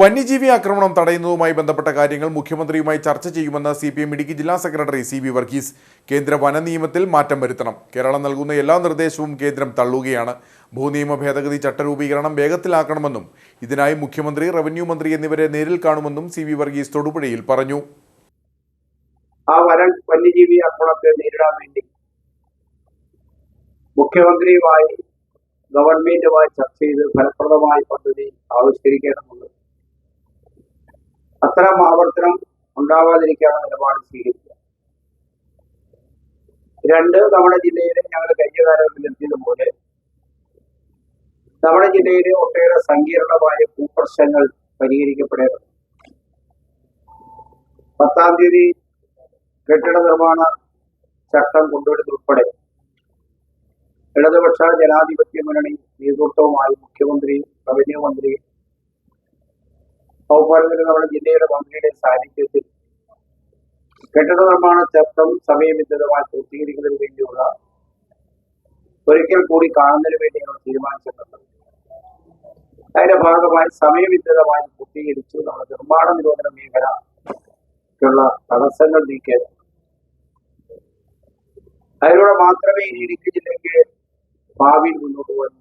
വന്യജീവി ആക്രമണം തടയുന്നതുമായി ബന്ധപ്പെട്ട കാര്യങ്ങൾ മുഖ്യമന്ത്രിയുമായി ചർച്ച ചെയ്യുമെന്ന് സി പി എം ഇടുക്കി ജില്ലാ സെക്രട്ടറി സി വി വർഗീസ്. കേന്ദ്ര വന നിയമത്തിൽ മാറ്റം വരുത്തണം. കേരളം നൽകുന്ന എല്ലാ നിർദ്ദേശവും കേന്ദ്രം തള്ളുകയാണ്. ഭൂനിയമ ഭേദഗതി ചട്ടരൂപീകരണം വേഗത്തിലാക്കണമെന്നും ഇതിനായി മുഖ്യമന്ത്രി റവന്യൂ മന്ത്രി എന്നിവരെ നേരിൽ കാണുമെന്നും സി വി വർഗീസ് തൊടുപുഴയിൽ പറഞ്ഞു. ആ വന്യജീവി ആക്രമണത്തെ നേരിടാൻ വേണ്ടി മുഖ്യമന്ത്രിയുമായി ഗവൺമെന്റുമായി ചർച്ച ചെയ്ത് ഫലപ്രദമായ പദ്ധതി ആവിഷ്കരിക്കേണ്ടതുണ്ട്. അത്തരം ആവർത്തനം ഉണ്ടാവാതിരിക്കാനുള്ള നിലപാട് സ്വീകരിക്കുക. രണ്ട് നമ്മുടെ ജില്ലയിൽ ഞങ്ങൾ കഴിഞ്ഞ കാലങ്ങളിൽ എത്തിയതുപോലെ നമ്മുടെ ജില്ലയിലെ ഒട്ടേറെ സങ്കീർണമായ ഭൂപ്രശ്നങ്ങൾ പരിഹരിക്കപ്പെടേണ്ടത് പത്താം തീയതി കെട്ടിട നിർമ്മാണ ചട്ടം കൊണ്ടുവരുന്നതുൾപ്പെടെ ഇടതുപക്ഷ ജനാധിപത്യ മുന്നണി നേതൃത്വവുമായി മുഖ്യമന്ത്രി റവന്യൂ മന്ത്രി ഔപാർമിക നമ്മുടെ ജില്ലയുടെ മന്ത്രിയുടെ സാന്നിധ്യത്തിൽ കെട്ടിട നിർമ്മാണ ചട്ടം സമയബന്ധിതമായി പൂർത്തീകരിക്കുന്നതിന് വേണ്ടിയുള്ള ഒരിക്കൽ കൂടി കാണുന്നതിന് വേണ്ടിയാണ് തീരുമാനിച്ചിട്ടുള്ളത്. അതിന്റെ ഭാഗമായി സമയബന്ധിതമായി പൂർത്തീകരിച്ചു. നമ്മുടെ നിർമ്മാണ നിരോധന മേഖലയ്ക്കുള്ള തടസ്സങ്ങൾ നീക്കിയത് അതിലൂടെ മാത്രമേ ഇടുക്കി ജില്ലയ്ക്ക് ഭാവിയിൽ മുന്നോട്ട് പോകാൻ